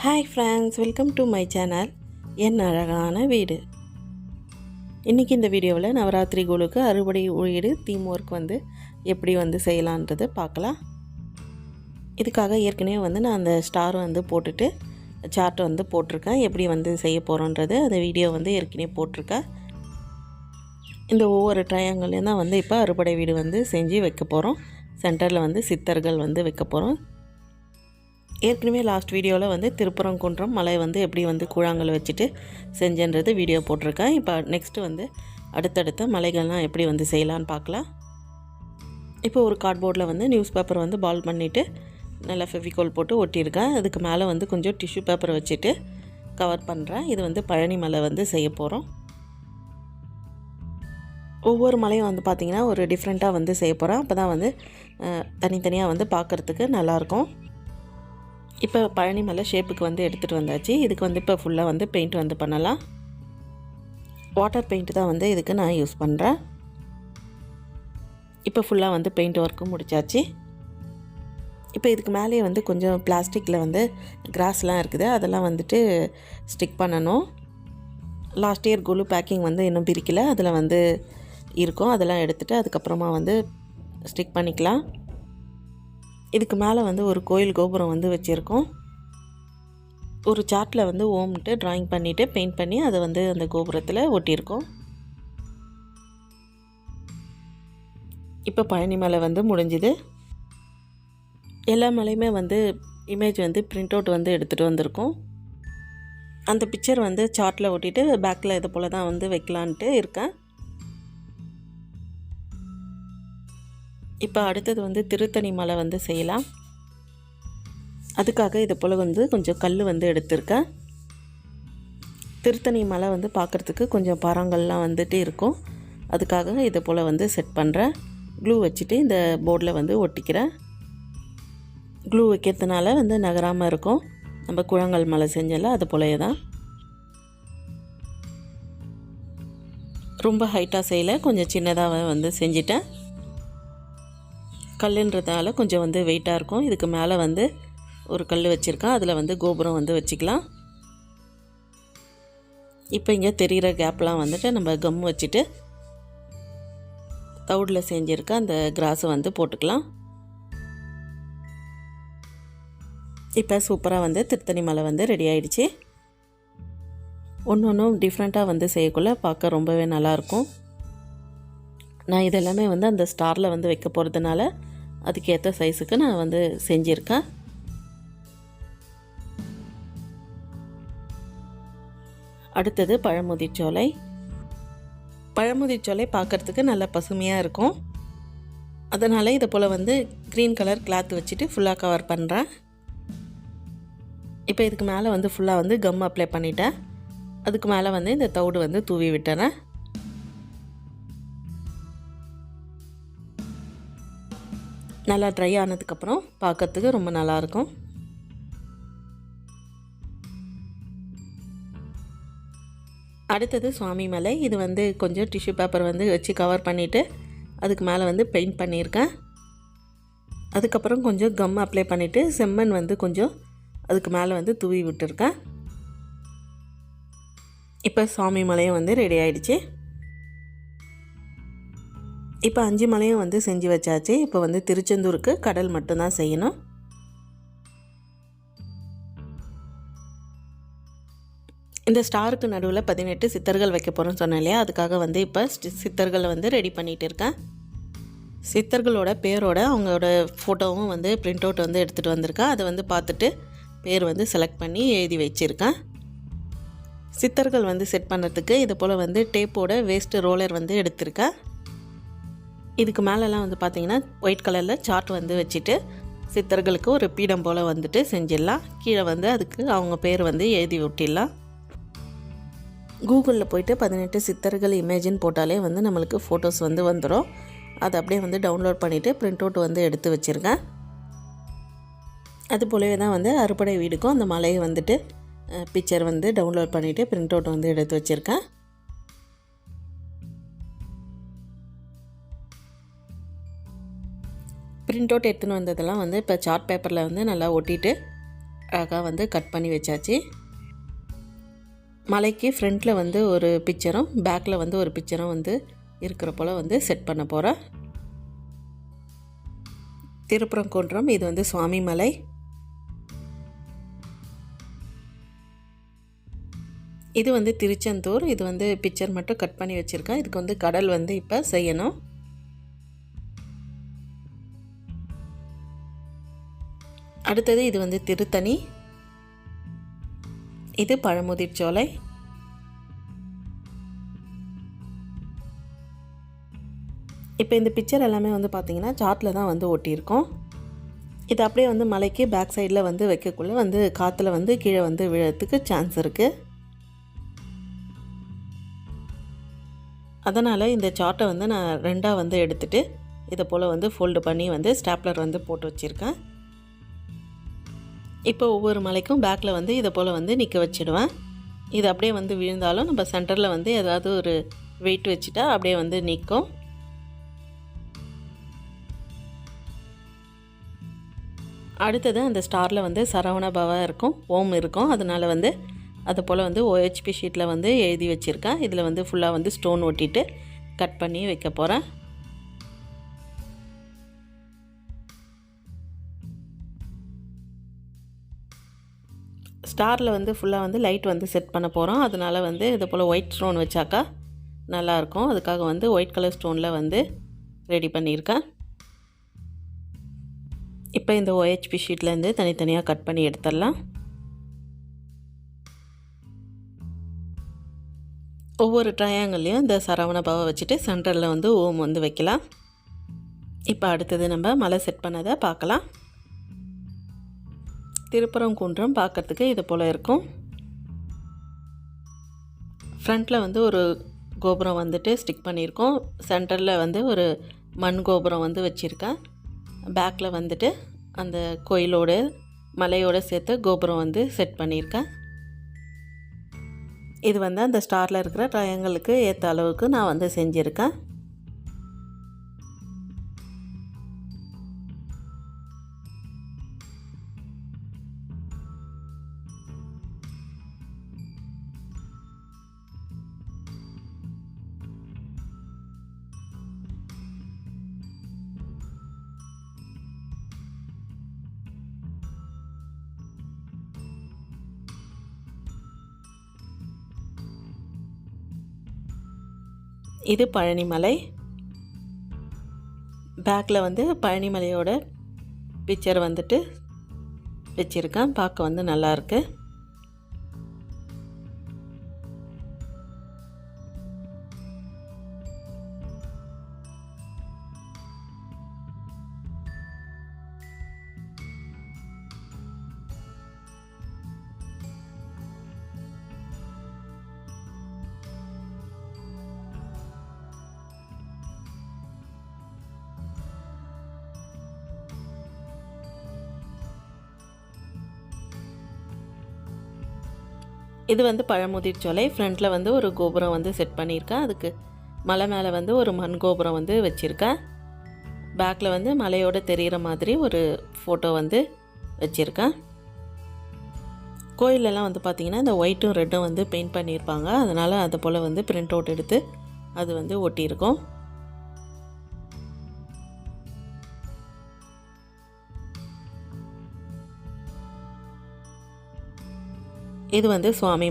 Hi friends welcome to my channel என் அழகான வீடு. இன்றைக்கி இந்த வீடியோவில் நவராத்திரி குழுக்கு அறுபடை வீடு தீம் ஒர்க் வந்து எப்படி வந்து செய்யலான்றது பார்க்கலாம். இதுக்காக ஏற்கனவே வந்து நான் அந்த ஸ்டார் வந்து போட்டுட்டு சார்ட் வந்து போட்டிருக்கேன். எப்படி வந்து செய்ய போகிறோன்றது அந்த வீடியோ வந்து ஏற்கனவே போட்டிருக்கேன். இந்த ஒவ்வொரு ட்ரையாங்கல்லையும் தான் வந்து இப்போ அறுபடை வீடு வந்து செஞ்சு வைக்க போகிறோம் சென்டரில் வந்து சித்தர்கள் வந்து வைக்க போகிறோம் ஏற்கனவே லாஸ்ட் வீடியோவில் வந்து திருப்பரங்குன்றம் மலை வந்து எப்படி வந்து கூழாங்கல் வச்சுட்டு செஞ்சன்றது வீடியோ போட்டிருக்கேன். இப்போ நெக்ஸ்ட்டு வந்து அடுத்தடுத்த மலைகள்லாம் எப்படி வந்து செய்யலான்னு பார்க்கலாம். இப்போ ஒரு கார்ட்போர்டில் வந்து நியூஸ் பேப்பர் வந்து பால் பண்ணிவிட்டு நல்லா ஃபெவிகோல் போட்டு ஒட்டியிருக்கேன். அதுக்கு மேலே வந்து கொஞ்சம் டிஷ்யூ பேப்பர் வச்சுட்டு கவர் பண்ணுறேன் இது வந்து பழனி மலை வந்து செய்ய போகிறோம் ஒவ்வொரு மலையும் வந்து பார்த்திங்கன்னா ஒரு டிஃப்ரெண்ட்டாக வந்து செய்ய போகிறேன் அப்போ தான் வந்து தனித்தனியாக வந்து பார்க்குறதுக்கு நல்லாயிருக்கும் இப்போ பழனி மலை ஷேப்புக்கு வந்து எடுத்துகிட்டு வந்தாச்சு. இதுக்கு வந்து இப்போ ஃபுல்லாக வந்து பெயிண்ட் வந்து பண்ணலாம். வாட்டர் பெயிண்ட் தான் வந்து இதுக்கு நான் யூஸ் பண்ணுறேன் இப்போ ஃபுல்லாக வந்து பெயிண்ட் ஒர்க்கும் முடிச்சாச்சு. இப்போ இதுக்கு மேலேயே வந்து கொஞ்சம் பிளாஸ்டிக்கில் வந்து கிராஸ்லாம் இருக்குது. அதெல்லாம் வந்துட்டு ஸ்டிக் பண்ணணும். லாஸ்ட் இயர் குழு பேக்கிங் வந்து இன்னும் பிரிக்கல. அதில் வந்து இருக்கும். அதெல்லாம் எடுத்துகிட்டு அதுக்கப்புறமா வந்து ஸ்டிக் பண்ணிக்கலாம். இதுக்கு மேலே வந்து ஒரு கோயில் கோபுரம் வந்து வச்சுருக்கோம். ஒரு சார்ட்டில் வந்து ஓம்ட்டு ட்ராயிங் பண்ணிவிட்டு பெயிண்ட் பண்ணி அதை வந்து அந்த கோபுரத்தில் ஒட்டியிருக்கோம். இப்போ பழனி மலை வந்து முடிஞ்சுது. எல்லா மலையுமே வந்து இமேஜ் வந்து பிரிண்ட் அவுட் வந்து எடுத்துகிட்டு வந்திருக்கோம். அந்த பிக்சர் வந்து சார்ட்டில் ஒட்டிட்டு பேக்கில் இது போல் தான் வந்து வைக்கலான்ட்டு இருக்கேன். இப்போ அடுத்தது வந்து திருத்தணி மலை வந்து செய்யலாம். அதுக்காக இது போல் வந்து கொஞ்சம் கல் வந்து எடுத்திருக்கேன். திருத்தணி மலை வந்து பார்க்குறதுக்கு கொஞ்சம் பாறாங்கல்லாம் வந்துட்டு இருக்கும். அதுக்காக இது போல் வந்து செட் பண்ணுறேன் க்ளூ வச்சுட்டு இந்த போர்டில் வந்து ஒட்டிக்கிறேன். க்ளூ வைக்கிறதுனால வந்து நகராமல் இருக்கும். நம்ம குழங்கல் மலை செஞ்சல அது போலயே தான். ரொம்ப ஹைட்டாக செய்யலை கொஞ்சம் சின்னதாக வந்து செஞ்சிட்டேன். கல்லுன்றதால கொஞ்சம் வந்து வெயிட்டாக இருக்கும். இதுக்கு மேலே வந்து ஒரு கல் வச்சுருக்கேன். அதில் வந்து கோபுரம் வந்து வச்சுக்கலாம். இப்போ இங்கே தெரிகிற கேப்லாம் வந்துட்டு நம்ம கம் வச்சுட்டு தவுடில் செஞ்சுருக்க அந்த கிராஸை வந்து போட்டுக்கலாம். இப்போ சூப்பராக வந்து திருத்தணி மலை வந்து ரெடி ஆயிடுச்சு. ஒன்று ஒன்றும் டிஃப்ரெண்ட்டாக வந்து செய்யக்குள்ளே பார்க்க ரொம்பவே நல்லாயிருக்கும் நான் இதெல்லாமே வந்து அந்த ஸ்டாரில் வந்து வைக்க போகிறதுனால அதுக்கேற்ற சைஸுக்கு நான் வந்து செஞ்சுருக்கேன். அடுத்தது பழமுதிர்ச்சோலை பழமுதிர்ச்சோலை பார்க்குறதுக்கு நல்லா பசுமையாக இருக்கும். அதனால் இதை போல் வந்து க்ரீன் கலர் கிளாத் வச்சுட்டு ஃபுல்லாக கவர் பண்ணுறேன் இப்போ இதுக்கு மேலே வந்து ஃபுல்லாக வந்து கம் அப்ளை பண்ணிட்டேன். அதுக்கு மேலே வந்து இந்த தவிடு வந்து தூவி விட்டுறேன். நல்லா ட்ரை ஆனதுக்கப்புறம் பார்க்கறதுக்கு ரொம்ப நல்லாயிருக்கும். அடுத்தது சுவாமி மலை இது வந்து கொஞ்சம் டிஷ்யூ பேப்பர் வந்து வச்சு கவர் பண்ணிவிட்டு அதுக்கு மேலே வந்து பெயிண்ட் பண்ணியிருக்கேன். அதுக்கப்புறம் கொஞ்சம் கம் அப்ளை பண்ணிவிட்டு செம்மண் வந்து கொஞ்சம் அதுக்கு மேலே வந்து தூவி விட்டுருக்கேன். இப்போ சுவாமி மலையும் வந்து ரெடி ஆகிடுச்சு இப்போ அஞ்சு மலையும் வந்து செஞ்சு வச்சாச்சு. இப்போ வந்து திருச்செந்தூருக்கு கடல் மட்டும்தான் செய்யணும். இந்த ஸ்டாருக்கு நடுவில் பதினெட்டு சித்தர்கள் வைக்க போகிறோன்னு சொன்னேன் இல்லையா? அதுக்காக வந்து இப்போ சித்தர்களை வந்து ரெடி பண்ணிகிட்டு இருக்கேன். சித்தர்களோட பேரோட அவங்களோட ஃபோட்டோவும் வந்து பிரிண்ட் அவுட் வந்து எடுத்துகிட்டு வந்திருக்கேன் அதை வந்து பார்த்துட்டு பேர் வந்து செலக்ட் பண்ணி எழுதி வச்சுருக்கேன். சித்தர்கள் வந்து செட் பண்ணுறதுக்கு இது போல் வந்து டேப்போட வேஸ்ட்டு ரோலர் வந்து எடுத்திருக்கேன். இதுக்கு மேலெல்லாம் வந்து பார்த்தீங்கன்னா ஒயிட் கலரில் சார்ட் வந்து வச்சுட்டு சித்தர்களுக்கு ஒரு பீடம் போல் வந்துட்டு செஞ்சிடலாம். கீழே வந்து அதுக்கு அவங்க பேர் வந்து எழுதி விட்டிடலாம். கூகுளில் போயிட்டு பதினெட்டு சித்தர்கள் இமேஜின் போட்டாலே வந்து நம்மளுக்கு ஃபோட்டோஸ் வந்து வந்துடும். அதை அப்படியே வந்து டவுன்லோட் பண்ணிவிட்டு பிரிண்ட் அவுட் வந்து எடுத்து வச்சுருக்கேன் அது போலவே தான் வந்து அறுபடை வீடுக்கும் அந்த மலையை வந்துட்டு பிக்சர் வந்து டவுன்லோட் பண்ணிவிட்டு பிரிண்ட் அவுட் வந்து எடுத்து வச்சுருக்கேன். பிரிண்ட் அவுட் எடுத்துன்னு வந்ததெல்லாம் வந்து இப்போ சார்ட் பேப்பரில் வந்து நல்லா ஒட்டிட்டு அழகாக வந்து கட் பண்ணி வச்சாச்சு. மலைக்கு ஃப்ரண்ட்டில் வந்து ஒரு பிக்சரும் பேக்கில் வந்து ஒரு பிக்சரும் வந்து இருக்கிற போல் வந்து செட் பண்ண போகிறேன் திருப்புறங்குன்றம் இது வந்து சுவாமி மலை. இது வந்து திருச்செந்தூர் இது வந்து பிக்சர் மட்டும் கட் பண்ணி வச்சுருக்கேன் இதுக்கு வந்து கடல் வந்து இப்போ செய்யணும். அடுத்தது இது வந்து திருத்தணி. இது பழமுதிர் சோலை. இப்போ இந்த பிக்சர் எல்லாமே வந்து பார்த்திங்கன்னா சார்ட்டில் தான் வந்து ஒட்டியிருக்கோம். இது அப்படியே வந்து மலைக்கு பேக் சைடில் வந்து வைக்கக்குள்ளே வந்து காற்றுல வந்து கீழே வந்து விழறதுக்கு சான்ஸ் இருக்குது அதனால் இந்த சார்ட்டை வந்து நான் ரெண்டாக வந்து எடுத்துகிட்டு இதை போல் வந்து ஃபோல்டு பண்ணி வந்து ஸ்டாப்லர் வந்து போட்டு வச்சுருக்கேன். இப்போ ஒவ்வொரு மலைக்கும் பேக்கில் வந்து இதை போல் வந்து நிற்க வச்சிடுவேன். இது அப்படியே வந்து விழுந்தாலும் நம்ம சென்டரில் வந்து ஏதாவது ஒரு வெயிட் வச்சுட்டா அப்படியே வந்து நிற்கும் அடுத்தது அந்த ஸ்டாரில் வந்து சரவண பவா இருக்கும் ஓம் இருக்கும். அதனால் வந்து அது போல் வந்து ஓஹெச்பி ஷீட்டில் வந்து எழுதி வச்சுருக்கேன். இதில் வந்து ஃபுல்லாக வந்து ஸ்டோன் ஒட்டிட்டு கட் பண்ணி வைக்க போகிறேன் ஸ்டாரில் வந்து ஃபுல்லாக வந்து லைட் வந்து செட் பண்ண போகிறோம் அதனால் வந்து இது போல் ஒயிட் ஸ்டோன் வச்சாக்கா நல்லாயிருக்கும். அதுக்காக வந்து ஒயிட் கலர் ஸ்டோனில் வந்து ரெடி பண்ணியிருக்கேன். இப்போ இந்த ஓஹெச்பி ஷீட்லேருந்து தனித்தனியாக கட் பண்ணி எடுத்துடலாம். ஒவ்வொரு ட்ரையாங்கல்லையும் இந்த சரவண பாவை வச்சுட்டு சென்டரில் வந்து ஓம் வந்து வைக்கலாம். இப்போ அடுத்தது நம்ம மலை செட் பண்ணதை பார்க்கலாம். திருப்பரங்குன்றம் பார்க்குறதுக்கு இது போல் இருக்கும். ஃப்ரண்ட்டில் வந்து ஒரு கோபுரம் வந்துட்டு ஸ்டிக் பண்ணியிருக்கோம். சென்டரில் வந்து ஒரு மண் கோபுரம் வந்து வச்சுருக்கேன் பேக்கில் வந்துட்டு அந்த கோயிலோட மலையோடு சேர்த்து கோபுரம் வந்து செட் பண்ணியிருக்கேன் இது வந்து அந்த ஸ்டாரில் இருக்கிற ட்ரையாங்கலுக்கு ஏற்ற அளவுக்கு நான் வந்து செஞ்சுருக்கேன். இது பழனிமலை. பேக்கில் வந்து பழனிமலையோட பிக்சர் வந்துட்டு வச்சுருக்கேன். பார்க்க வந்து நல்லாயிருக்கு இது வந்து பழமுதிர் சோலை. ஃப்ரண்ட்டில் வந்து ஒரு கோபுரம் வந்து செட் பண்ணியிருக்கேன் அதுக்கு மலை மேலே வந்து ஒரு மண் கோபுரம் வந்து வச்சுருக்கேன் பேக்கில் வந்து மலையோடு தெரிகிற மாதிரி ஒரு ஃபோட்டோ வந்து வச்சுருக்கேன் கோயிலெல்லாம் வந்து பார்த்திங்கன்னா இந்த ஒயிட்டும் ரெட்டும் வந்து பெயிண்ட் பண்ணியிருப்பாங்க. அதனால் அதை போல் வந்து பிரிண்ட் அவுட் எடுத்து அது வந்து ஒட்டியிருக்கோம். இது வந்து சுவாமி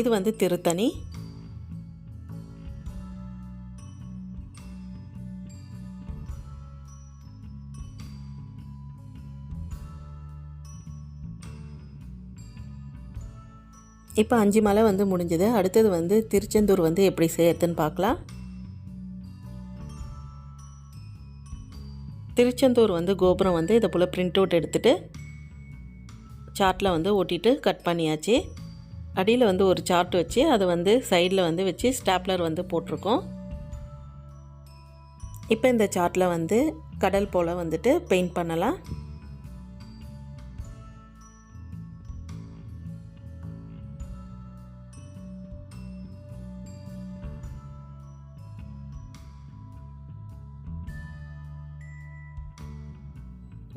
இது வந்து திருத்தணி. இப்போ அஞ்சு மலை வந்து முடிஞ்சது. அடுத்தது வந்து திருச்செந்தூர் வந்து எப்படி செய்யறதுன்னு பார்க்கலாம். திருச்செந்தூர் வந்து கோபுரம் வந்து இதை போல் பிரிண்ட் அவுட் எடுத்துகிட்டு சார்ட்டில் வந்து ஒட்டிட்டு கட் பண்ணியாச்சு. அடியில் வந்து ஒரு சார்ட் வச்சு அதை வந்து சைடில் வந்து வச்சு ஸ்டாப்லர் வந்து போட்டிருக்கோம். இப்போ இந்த சார்ட்டில் வந்து கடல் போல் வந்துட்டு பெயிண்ட் பண்ணலாம்.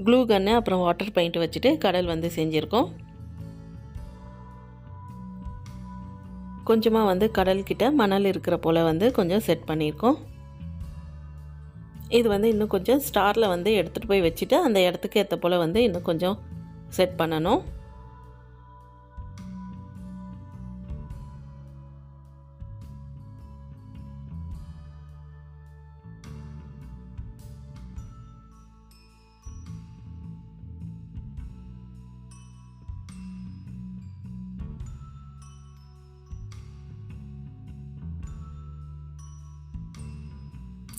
க்ளூ கன்னு அப்புறம் வாட்டர் பெயிண்ட் வச்சுட்டு கடல் வந்து செஞ்சுருக்கோம். கொஞ்சமாக வந்து கடல்கிட்ட மணல் இருக்கிற போல் வந்து கொஞ்சம் செட் பண்ணியிருக்கோம். இது வந்து இன்னும் கொஞ்சம் ஸ்டாரில் வந்து எடுத்துகிட்டு போய் வச்சுட்டு அந்த இடத்துக்கு ஏற்ற போல் வந்து இன்னும் கொஞ்சம் செட் பண்ணணும்.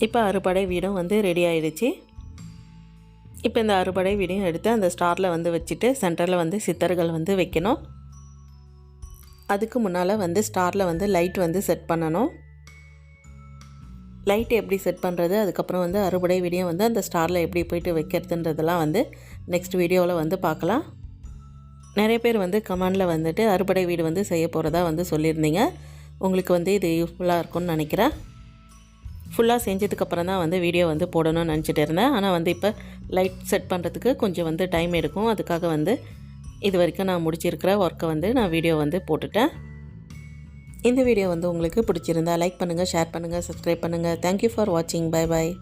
இப்போ அறுபடை வீடும் வந்து ரெடி ஆயிடுச்சு. இப்போ இந்த அறுபடை வீடையும் எடுத்து அந்த ஸ்டாரில் வந்து வச்சுட்டு சென்டரில் வந்து சித்தர்கள் வந்து வைக்கணும். அதுக்கு முன்னால் வந்து ஸ்டாரில் வந்து லைட் வந்து செட் பண்ணணும். லைட் எப்படி செட் பண்ணுறது அதுக்கப்புறம் வந்து அறுபடை வீடியோ வந்து அந்த ஸ்டாரில் எப்படி போயிட்டு வைக்கிறதுன்றதெல்லாம் வந்து நெக்ஸ்ட் வீடியோவில் வந்து பார்க்கலாம். நிறைய பேர் வந்து கமெண்டில் வந்துட்டு அறுபடை வீடு வந்து செய்ய போகிறதா வந்து சொல்லியிருந்தீங்க. உங்களுக்கு வந்து இது யூஸ்ஃபுல்லாக இருக்கும்னு நினைக்கிறேன். ஃபுல்லாக செஞ்சதுக்கப்புறம் தான் வந்து வீடியோ வந்து போடணும்னு நினச்சிட்டு இருந்தேன். ஆனால் வந்து இப்போ லைட் செட் பண்ணுறதுக்கு கொஞ்சம் வந்து டைம் எடுக்கும். அதுக்காக வந்து இது வரைக்கும் நான் முடிச்சிருக்கிற ஒர்க்கை வந்து நான் வீடியோ வந்து போட்டுட்டேன். இந்த வீடியோ வந்து உங்களுக்கு பிடிச்சிருந்தா லைக் பண்ணுங்கள் ஷேர் பண்ணுங்கள் சப்ஸ்கிரைப் பண்ணுங்கள் தேங்க்யூ ஃபார் வாட்சிங் பை பாய்